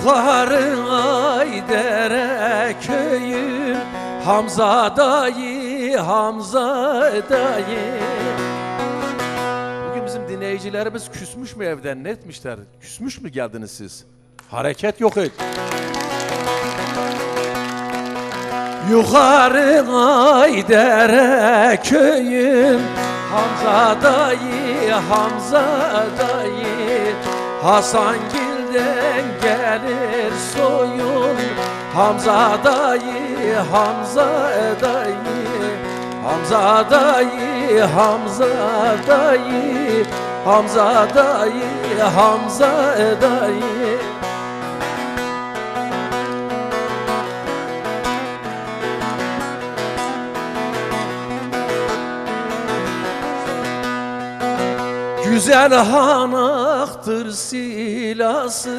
Yukarı Aydere köyüm Hamza dayı, Hamza dayı Bugün bizim dinleyicilerimiz küsmüş mü evden? Ne etmişler? Küsmüş mü geldiniz siz? Hareket yok et. Yukarı Aydere köyüm Hamza dayı, Hamza dayı Hasan Gil'den gelir soyun Hamza dayı, Hamza dayı. Hamza dayı, Hamza dayı. Hamza dayı, Hamza dayı Güzel hanaktır silası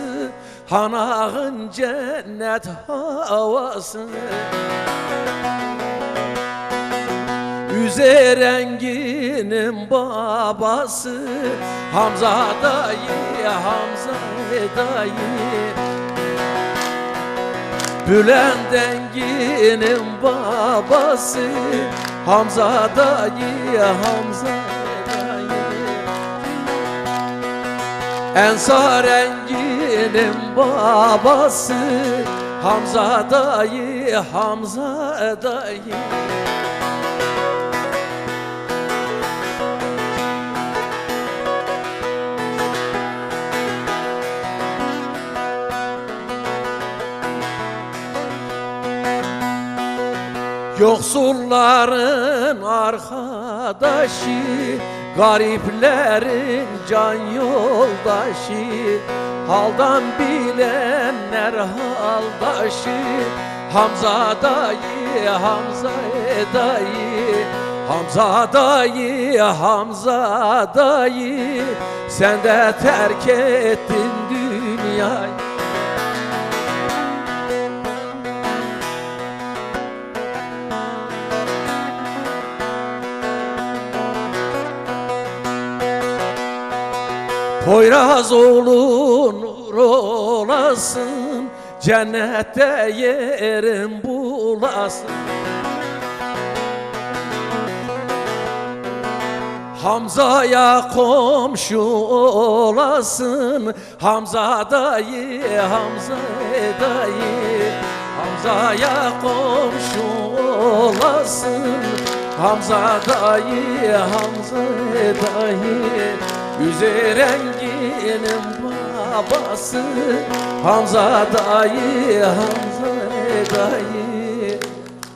Hanağın cennet havası. Üzerenginin babası Hamza dayı, Hamza dayı. Bülent Engin'in babası Hamza dayı, Hamza Ensar Engin'in babası Hamza dayı, Hamza dayı. Yoksulların arkadaşı Gariplerin can yoldaşı Haldan bilenler haldaşı Hamza dayı, Hamza dayı Hamza dayı, Hamza dayı. Sen de terk ettin dünyayı Poyraz oğlu nur olasın Cennette yerin bulasın. Hamza'ya komşu olasın Hamza dayı, Hamza dayı Hamza'ya komşu olasın Hamza dayı, Hamza dayı Üzerenginin babası Hamza dayı, Hamza dayı